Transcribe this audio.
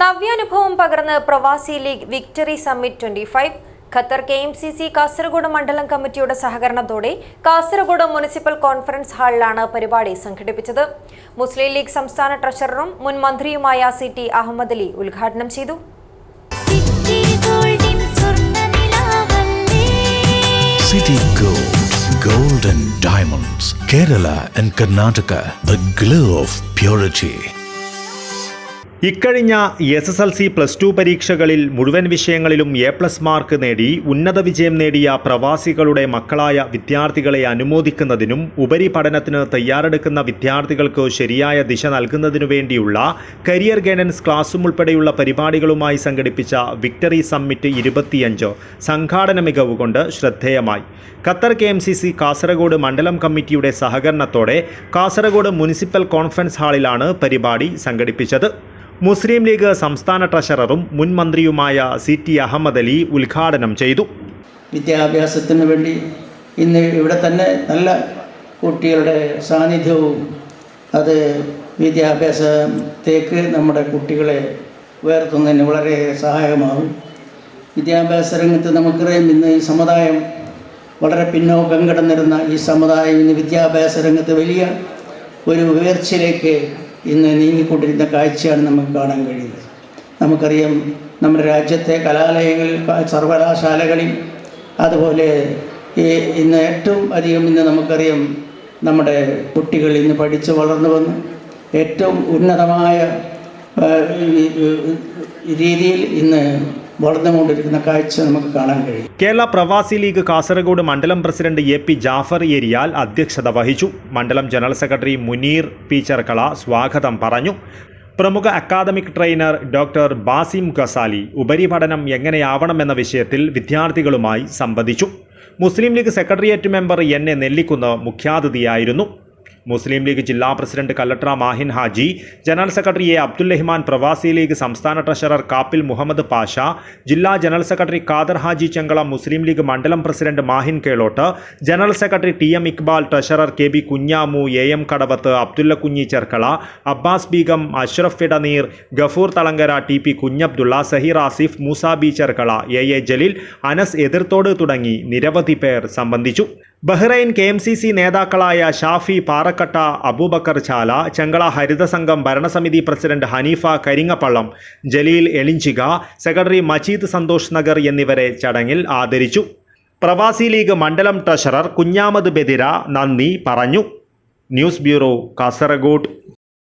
നവ്യാനുഭവം പകർന്ന് പ്രവാസി league victory summit twenty five Qatar K M C C Kasaragod മണ്ഡലം കമ്മിറ്റിയുടെ സഹകരണത്തോടെ കാസർഗോഡ് മുനിസിപ്പൽ കോൺഫറൻസ് ഹാളിലാണ് പരിപാടി സംഘടിപ്പിച്ചത്. മുസ്ലിം ലീഗ് സംസ്ഥാന ട്രഷററും മുൻ മന്ത്രിയുമായ സി ടി അഹമ്മദ് അലി ഉദ്ഘാടനം ചെയ്തു. City Gold, Gold and Diamonds, Kerala and Karnataka, the glow of purity. ഇക്കഴിഞ്ഞ S S L C plus two പരീക്ഷകളിൽ മുഴുവൻ വിഷയങ്ങളിലും എ പ്ലസ് മാർക്ക് നേടി ഉന്നത വിജയം നേടിയ പ്രവാസികളുടെ മക്കളായ വിദ്യാർത്ഥികളെ അനുമോദിക്കുന്നതിനും ഉപരിപഠനത്തിന് തയ്യാറെടുക്കുന്ന വിദ്യാർത്ഥികൾക്ക് ശരിയായ ദിശ നൽകുന്നതിനു വേണ്ടിയുള്ള കരിയർ ഗൈഡൻസ് ക്ലാസും ഉൾപ്പെടെയുള്ള പരിപാടികളുമായി സംഘടിപ്പിച്ച വിക്ടറി സമ്മിറ്റ് ഇരുപത്തിയഞ്ച് സംഘാടന മികവ് കൊണ്ട് ശ്രദ്ധേയമായി. Qatar K M C C Kasaragod മണ്ഡലം കമ്മിറ്റിയുടെ സഹകരണത്തോടെ കാസർഗോഡ് മുനിസിപ്പൽ കോൺഫറൻസ് ഹാളിലാണ് പരിപാടി സംഘടിപ്പിച്ചത്. മുസ്ലിം ലീഗ് സംസ്ഥാന ട്രഷററും മുൻ മന്ത്രിയുമായ സി ടി അഹമ്മദ് അലി ഉദ്ഘാടനം ചെയ്തു. വിദ്യാഭ്യാസത്തിന് വേണ്ടി ഇന്ന് ഇവിടെ തന്നെ നല്ല കുട്ടികളുടെ സാന്നിധ്യവും അത് വിദ്യാഭ്യാസത്തേക്ക് നമ്മുടെ കുട്ടികളെ ഉയർത്തുന്നതിന് വളരെ സഹായകമാകും. വിദ്യാഭ്യാസ രംഗത്ത് നമുക്കറിയാം ഇന്ന് ഈ സമുദായം വളരെ പിന്നോക്കം കിടന്നിരുന്ന ഈ സമുദായം ഇന്ന് വിദ്യാഭ്യാസ രംഗത്ത് വലിയ ഒരു ഉയർച്ചയിലേക്ക് ഇന്ന് നീങ്ങിക്കൊണ്ടിരുന്ന കാഴ്ചയാണ് നമുക്ക് കാണാൻ കഴിയുന്നത്. നമുക്കറിയാം നമ്മുടെ രാജ്യത്തെ കലാലയങ്ങൾ സർവകലാശാലകളിൽ അതുപോലെ ഈ ഇന്ന് ഏറ്റവും അധികം ഇന്ന് നമുക്കറിയാം നമ്മുടെ കുട്ടികൾ ഇന്ന് പഠിച്ച് വളർന്നു വന്ന്. ഏറ്റവും ഉന്നതമായ രീതിയിൽ ഇന്ന് വളർന്നുകൊണ്ടിരിക്കുന്ന കാഴ്ച നമുക്ക് കാണാൻ കഴിയും. കേരള പ്രവാസി ലീഗ് കാസർഗോഡ് മണ്ഡലം president A P Jafar Eriyal അധ്യക്ഷത വഹിച്ചു. മണ്ഡലം general secretary Munir P Cherkala സ്വാഗതം പറഞ്ഞു. പ്രമുഖ academic trainer doctor Basim Ghazali ഉപരിപഠനം എങ്ങനെയാവണമെന്ന വിഷയത്തിൽ വിദ്യാർത്ഥികളുമായി സംവദിച്ചു. Muslim League secretariat member N A Nellikkunnu മുഖ്യാതിഥിയായിരുന്നു. Muslim league ജില്ലാ president Kalladra Mahin Haji general secretary A Abdul Rahman Pravasi League സംസ്ഥാന ട്രഷറർ കാപ്പിൽ മുഹമ്മദ് പാഷ ജില്ലാ general secretary Khader Haji Chengala Muslim league മണ്ഡലം president Mahin Kelott general secretary T M Iqbal treasurer K B Kunhamu A M Kadavath Abdulla Kunhi Cherkala Abbas Beegum Ashraf Edneer Gafoor Thalangara T P Kunhabdulla Saheer Asif Moosa B Cherkala A A Jaleel Anas Ethirthode തുടങ്ങി നിരവധി പേർ സംബന്ധിച്ചു. Bahrain K M C C നേതാക്കളായ ഷാഫി പാറക്കട്ട അബൂബക്കർ ചാല ചെങ്കള ഹരിതസംഘം ഭരണസമിതി president Haneefa Karingappallam Jaleel Elinjika secretary Majeed Santhosh Nagar എന്നിവരെ ചടങ്ങിൽ ആദരിച്ചു. പ്രവാസി ലീഗ് മണ്ഡലം ട്രഷറർ കുഞ്ഞാമത് ബെദിര നന്ദി പറഞ്ഞു. News bureau Kasaragod.